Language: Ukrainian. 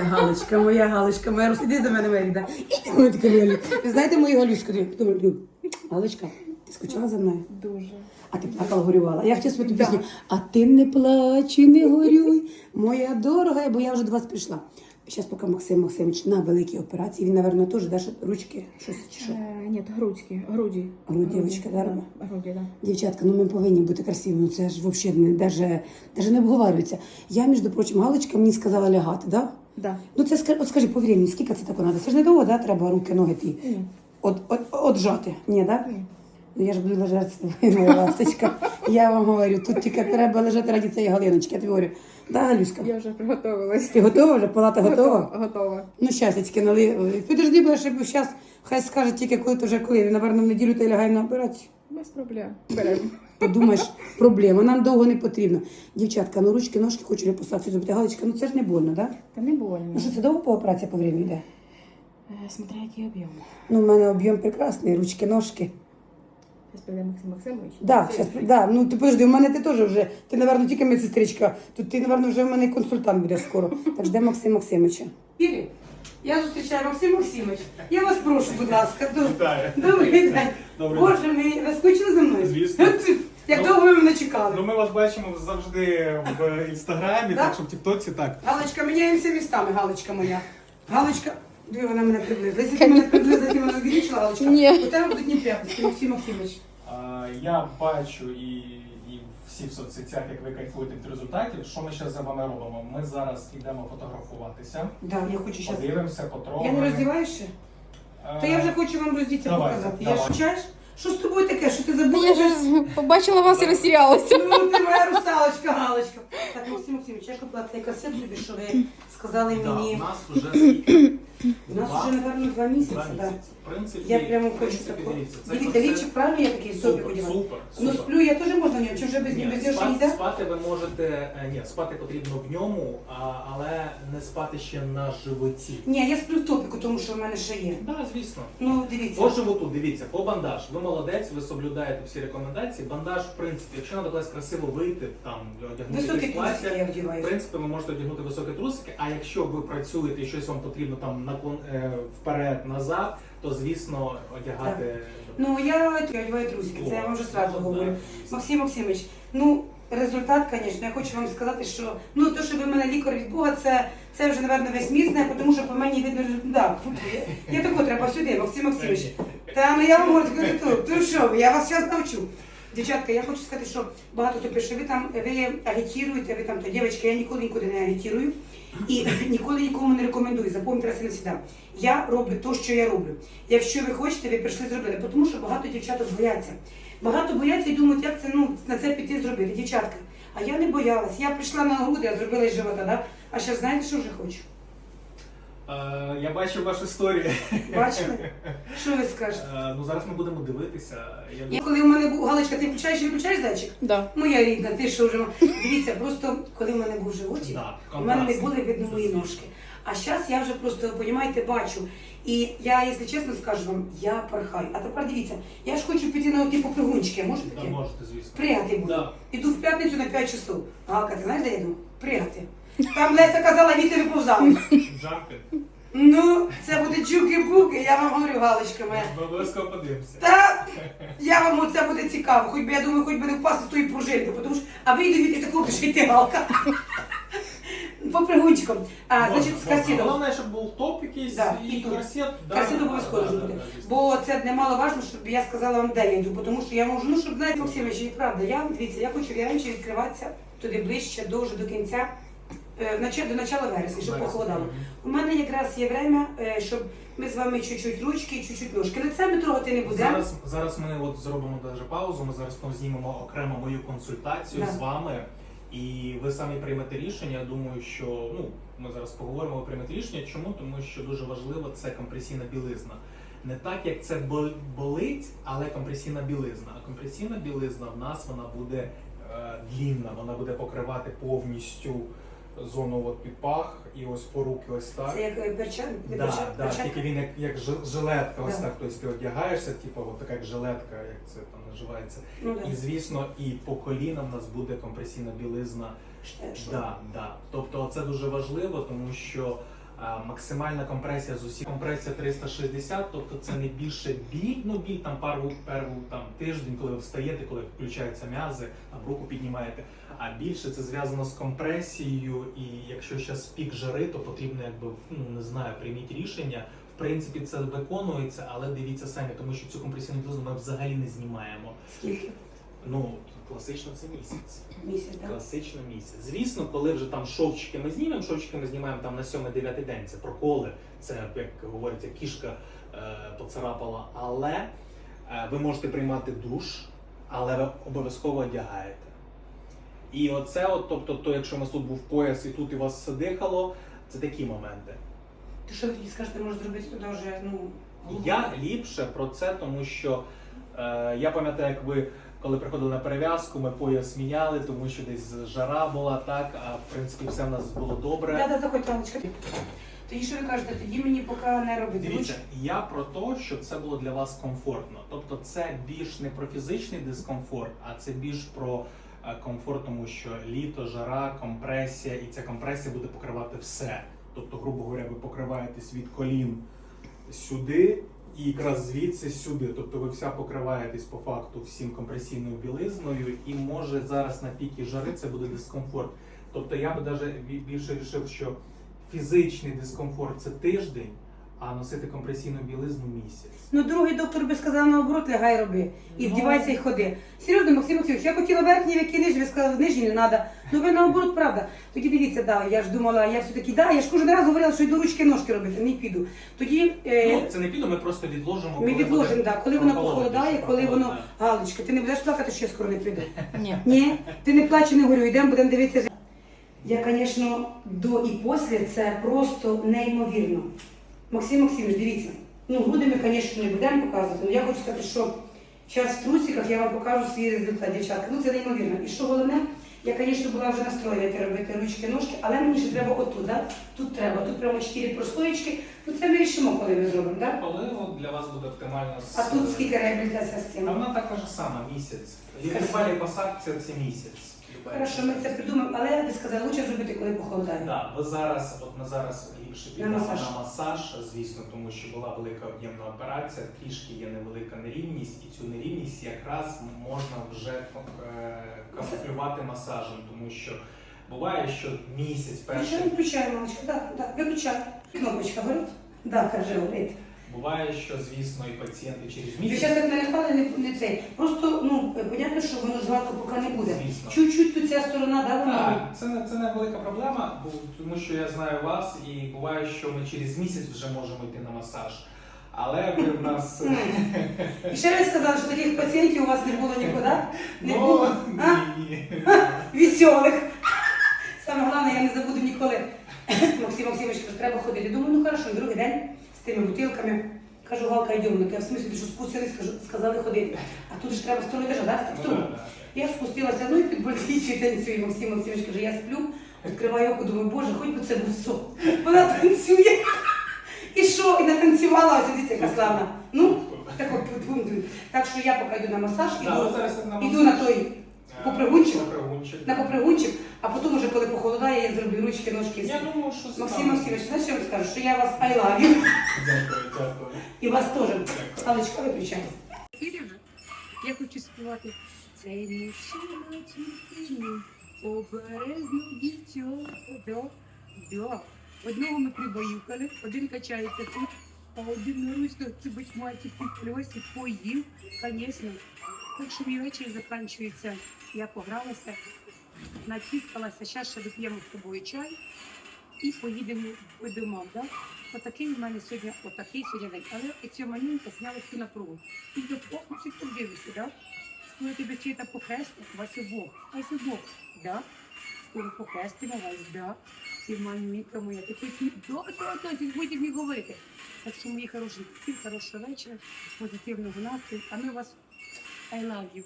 моя галочка, моя галочка, моя Русь, іди до мене, моя ріда. Іди, моя така Ви знаєте мою галюшку? Галочка, ти скучала за мною? Дуже. А ти плакала, горювала. Я хотіла спити пісню. А ти не плач і не горюй, моя дорога, бо я вже до вас прийшла. Зараз поки Максим Максимович на великій операції, він, напевно, теж да, що ручки, щось чи що. Е, ні, грудьки, груді. Груді, дівчатка, да. Груді, да. Дівчатка, ну ми повинні бути красивими. Це ж взагалі не даже, даже не обговорюється. Я, між прочим, Галочка мені сказала лягати, да? Да. Ну це ска- от скажи, по времени, скільки це тако треба? Це ж не довго, да? Треба руки, ноги ті. Ні. От, от, от жати. Ні, да? Ні. Ну я ж буду лежати з тобою, моя ласточка. Я вам говорю, тут тільки треба лежати раді цієї галиночки. Я тобі говорю, да, Галюшка? Я вже приготувалась. Ти готова вже? Палата готова? Готова. Ну, щас, я тільки нали. Підожди, бо щоб зараз хай скаже тільки коли то вже коли. Наверно, в неділю ти лягай на операцію. Без проблем. Беремо. Подумаєш, проблема, нам довго не потрібно. Дівчатка, ну ручки, ножки хочу репостацію зробити. Галочка, ну це ж не больно, так? Да? Та не больно. Ну що це довго по операції по времени йде? Е, Смотря який об'єм. Ну, в мене об'єм прекрасний, ручки, ножки. Зараз прийде Максим Максимович. Да, щас, да, ну ти подожди, у мене ти теж вже, ти, напевно, тільки медсестричка. Тут ти, напевно, вже в мене консультант буде скоро. Так жде Максим Максимовича. Ірі, я зустрічаю Максим Максимович. Я вас прошу, будь ласка. до- Вітаю. Добрий день. Добрий Боже мій, ви скучили за мною? Звісно. Як Ну, довго ви мене чекали? Ну ми вас бачимо завжди в інстаграмі, Да? так що в Тіктоці так. Галочка, міняємося містами, Галочка моя. Галочка, диви, вона мене приблизила. Якщо ти мене приблизила, ти мене Галочка. Ні. У тебе будуть неприятності, Максим Максимович. А, Я бачу і, і всі в соцсетях, як ви кайфуєте від результатів. Що ми зараз за вами робимо? Ми зараз йдемо фотографуватися, Да, я хочу зараз. подивимося, Я потрогаємо. не роздіваюсь ще? Е, То я вже хочу вам роздіться Давай, показати. Я давай. ж чаєш? Що з тобою таке? Що ти забула? Я ж побачила вас і розсірялася. Ну, ти моя русалочка, Галочка. Так, Максим Максимович, я купила цей касет собі, що ви сказали Да, мені. у нас вже скільки? У нас Два- вже, напевно, два місяці, Два так. місяці. В принципі, Я прямо в хочу принципі, такого. дивіться, це Дивіться, концерт- лічик правильно я такий собі Супер, одягаю? супер, Ну, супер. сплю я теж можна в ньому, чи вже без Ні, спати, йде? спати ви можете, е, ні, спати потрібно в ньому, а, але не спати ще на животі. Ні, я сплю в топіку, тому що в мене ще є. Так, да, звісно. Ну, дивіться. По животу, дивіться, по бандаж. Ви молодець, ви соблюдаєте всі рекомендації. Бандаж, в принципі, якщо треба кудись красиво вийти, там одягнути Високі якесь плаття, трусики я в вдіваю. принципі, ви можете одягнути високі трусики. А якщо ви працюєте і щось вам потрібно там наклон е, вперед, назад, то звісно одягати. Ну, я, одягаю це я вам вже сразу говорю. Максим Максимович, ну, результат, звісно, я хочу вам сказати, що ну, то, що ви мене лікар від Бога, це, це вже, напевно, весь міст знає, тому що по мені видно результат. Я, я тако треба сюди, Максим Максимович. Та ну я вам можу сказати, то, що я вас зараз навчу. Дівчатка, я хочу сказати, що багато хто пише, ви там ви агітіруєте, ви там то дівчатки, я ніколи нікуди не агітірую і ніколи нікому не рекомендую. Запам'ятайте і навсегда. Я роблю те, що я роблю. Якщо ви хочете, ви прийшли зробити, тому що багато дівчаток бояться. Багато бояться і думають, як це ну на це піти зробити. Дівчатка. А я не боялась. Я прийшла на груди, я зробила із живота, да? А ще знаєте, що вже хочу? Е, я бачив вашу історію. Бачили? Що ви скажете? Е, ну зараз ми будемо дивитися. Я Я коли у мене був Галочка, ти включаєш і виключаєш зайчик? Да. Моя рідна, ти що вже ма- дивіться, просто коли в мене був животик, Да, у мене не контраст. були видно мої ножки. А зараз я вже просто, розумієте, бачу. І я, якщо чесно скажу вам, я пархаю. А тепер дивіться, я ж хочу піти на оті попригунчики, може Да, таке? можете, звісно. Пригати буду. Да. Іду в п'ятницю на 5 часов. Галка, ти знаєш, де я йду? Пригати. Там Леся казала, віти виповзали. Джампи. Ну, це буде джуки-буки, я вам говорю, Галочка моя. Ми обов'язково подивимося. Та я вам оце буде цікаво, хоч би я думаю, хоч би не впасти з тої пружинки, тому що, а ви йдете від такого жити галка. По пригунчикам. А, значить, з касідом. Головне, щоб був топ якийсь Да, і, і тут. корсет. Да, Касідом обов'язково да, да, буде. да, звісно. Бо це немало важливо, щоб я сказала вам, де я йду, тому що я можу, ну, щоб знаєте, Максимович, і правда, я, дивіться, я хочу я раніше відкриватися туди ближче, дуже до кінця, до начала вересня, щоб похолодало. У мене якраз є время, е, щоб ми з вами чуть-чуть ручки, чуть-чуть ножки. Лице ми трогати не будемо. Зараз, зараз ми от зробимо даже паузу. Ми зараз там знімемо окремо мою консультацію Да. з вами, і ви самі приймете рішення. Я думаю, що ну ми зараз поговоримо, ви приймете рішення. Чому? Тому що дуже важливо це компресійна білизна. Не так, як це бол- болить, але компресійна білизна. А компресійна білизна в нас вона буде е, длінна, вона буде покривати повністю зону от під пах і ось по руки, ось так. Це як е, Да, перчан- да, перчатка? тільки він як, як жи- жилетка, ось Да. так. Тобто ти одягаєшся, типу, от така як жилетка, як це там називається. Ну, да. І звісно, і по колінам в нас буде компресійна білизна. Да, да. Тобто це дуже важливо, тому що Максимальна компресія з усіх компресія 360, тобто це не більше біль, ну біль там пару, пару там тиждень, коли ви встаєте, коли включаються м'язи, там руку піднімаєте. А більше це зв'язано з компресією, і якщо зараз пік жари, то потрібно, якби ну не знаю, прийміть рішення. В принципі, це виконується, але дивіться самі, тому що цю компресійну дозу ми взагалі не знімаємо. Скільки? Ну класично це місяць. Місяць, так? Класично місяць. Звісно, коли вже там шовчики ми знімемо, шовчики ми знімаємо там на 7-9 день. Це проколи, це як говориться, кішка е, поцарапала. Але е, ви можете приймати душ, але ви обов'язково одягаєте. І оце, от, тобто, то, якщо у нас тут був пояс і тут і вас все дихало, це такі моменти. То що тоді скажете, може зробити туди вже, ну... Я ліпше про це, тому що е, я пам'ятаю, як ви коли приходили на перев'язку, ми пояс міняли, тому що десь жара була так, а в принципі все в нас було добре. Да, да, заходь, Аллочка. Тоді що ви кажете, тоді мені поки не робити. Дивіться, я про те, щоб це було для вас комфортно. Тобто це більш не про фізичний дискомфорт, а це більш про е, комфорт, тому що літо, жара, компресія, і ця компресія буде покривати все. Тобто, грубо говоря, ви покриваєтесь від колін сюди і якраз звідси сюди. Тобто ви вся покриваєтесь по факту всім компресійною білизною, і може зараз на пікі жари це буде дискомфорт. Тобто я би навіть більше рішив, що фізичний дискомфорт це тиждень, а носити компресійну білизну місяць. Ну, другий доктор би сказав наоборот, лягай роби. І Ну. вдівайся і ходи. Серйозно, Максим Максимович, я хотіла верхні віки нижні, ви сказали, нижні не треба. Ну ви наоборот, правда. Тоді дивіться, да, я ж думала, я все-таки, да, я ж кожен раз говорила, що йду ручки ножки робити, не піду. Тоді е, Ну, це не піду, ми просто відложимо. ми коли відложимо, буде да, коли воно прохолодніше, похолодає, коли воно. Галочка, ти не будеш плакати, що я скоро не прийду. Ні. Ні, ти не плач, і не горюй, йдемо, будемо дивитися. Я, звісно, до і після це просто неймовірно. Максим Максимович, дивіться. Ну, груди ми, звісно, не будемо показувати, але я хочу сказати, що зараз в трусиках я вам покажу свій результат, дівчатка. Ну це неймовірно. І що головне, я, звісно, була вже настроєна робити ручки, ножки, але мені ще треба отут, да? тут треба, тут прямо чотири прослоєчки. Ну це ми рішимо, коли ми зробимо, так? Коли от для вас буде оптимально з- А тут скільки реабілітація з А цим? вона така ж сама, місяць. Скажи. Люба ліпосакція це місяць. Люба Хорошо, ми це придумаємо, але я би сказала, лучше зробити, коли похолодає. Да, ви зараз, от на зараз ліпше На масаж. на масаж, звісно, тому що була велика об'ємна операція, трішки є невелика нерівність, і цю нерівність якраз можна вже е, камуфлювати масажем, тому що буває, що місяць перший включаємо, мамочка, да, да, виключай. Кнопочка горить? Да, каже, горить. Буває, що звісно і пацієнти через Ви місяць. зараз як нарихали, не, не цей. Просто, ну, понятно, що воно згладко поки не буде. Звісно. Чуть-чуть тут ця сторона, да, вона. Так, це не це не велика проблема, бо тому що я знаю вас, і буває, що ми через місяць вже можемо йти на масаж. Але ви в нас І ще ви сказали, що таких пацієнтів у вас не було нікуди? Не ну, було? А? ні. Веселих. Саме головне, я не забуду ніколи. Максим Максимович каже, треба ходити. Думаю, ну хорошо, другий день тими бутилками. Кажу, Галка, йдемо. Ну, я в смислі, що спустились, кажу, сказали ходити. А тут ж треба так? Ну, да, да. Я спустилася, ну і під больницею танцює. Максим Максимович каже, я сплю, відкриваю око, думаю, боже, хоч би це був сон. Вона танцює. І що? І натанцювала, ось дивіться, яка славна. Ну, так от, так що я поки йду на масаж, іду, іду на той попригунчик. попригунчик. на попригунчик, а потім уже коли похолодає, я зроблю ручки, ножки. Я думаю, що Максим. Максимович, знаєш, що я вам скажу, що я вас I love you. Дякую, дякую. І вас теж. Алечка, виключай. Ірина, я хочу співати. Цей мужчина тільки обережно дітьо. Да, да. Одного ми прибаюкали, один качається тут, а один на ручках кибить маті під пльосі, поїв, звісно. Так мій вечір закінчується. Я погралася, натіскалася, зараз ще доп'ємо з тобою чай і поїдемо по домам. Да? Отакий у мене сьогодні, отакий сьогодні день. Але і ця малюнка зняла всю напругу. І до всі подивишся, да? Коли тебе світа похрестить, вас і Бог, вас і Бог, да? Коли похрестимо вас, да? І манюнька моя, такий світ, до, до, до, і будемо і говорити. Так що, мої хороші, всім хорошого вечора, позитивного настрою, а ми вас I love you.